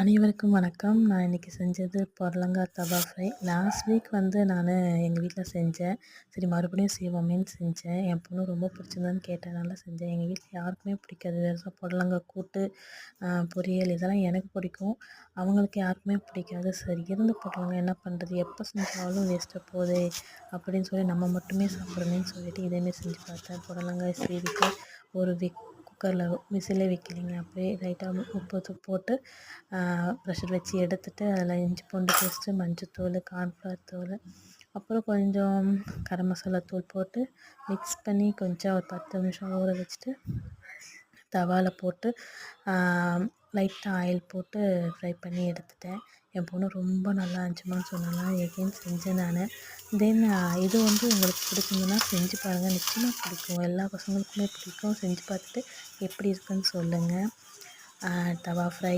அனைவருக்கும் வணக்கம். நான் இன்றைக்கி செஞ்சது புடலங்காய் தவா ஃப்ரை. லாஸ்ட் வீக் வந்து நான் எங்கள் வீட்டில் செஞ்சேன். சரி மறுபடியும் செய்வோமேன்னு செஞ்சேன். என் பொண்ணு ரொம்ப பிடிச்சிருந்தான்னு கேட்டதுனால செஞ்சேன். எங்கள் வீட்டில் யாருக்குமே பிடிக்காது. வெறும் புடலங்காய் கூட்டு பொரியல் இதெல்லாம் எனக்கு பிடிக்கும். அவங்களுக்கு யாருக்குமே பிடிக்காது. சரி இருந்த புடலங்காய் என்ன பண்ணுறது எப்போ செஞ்சாலும் வேஸ்ட்டாக போகுதே அப்படின்னு சொல்லி நம்ம மட்டுமே சாப்பிடணும்னு சொல்லிட்டு இதேமாரி செஞ்சு பார்த்தேன். புடலங்காய் சீவிட்டு ஒரு வீக் குக்கரில் விசிலே வைக்கலைங்க அப்படியே லைட்டாக உப்பு போட்டு ப்ரெஷர் வச்சு எடுத்துட்டு அதில் இஞ்சி பூண்டு பேஸ்ட்டு மஞ்சத்தூள் கார்ன்ஃப்ளவர் தூள் அப்புறம் கொஞ்சம் கரம் மசாலா தூள் போட்டு மிக்ஸ் பண்ணி கொஞ்சம் ஒரு பத்து நிமிஷம் ஊற வச்சுட்டு தவாவில் போட்டு லைட்டாக ஆயில் போட்டு ஃப்ரை பண்ணி எடுத்துட்டேன். என் பொண்ணு ரொம்ப நல்லா இருந்துச்சுமான்னு சொன்னாலாம் எகெயின் செஞ்சேன் நான். தென் இது வந்து உங்களுக்கு பிடிக்குதுன்னா செஞ்சு பாருங்கள் நிச்சயமாக பிடிக்கும். எல்லா பசங்களுக்குமே பிடிக்கும். செஞ்சு பார்த்துட்டு எப்படி இருக்குன்னு சொல்லுங்கள் தவா ஃப்ரை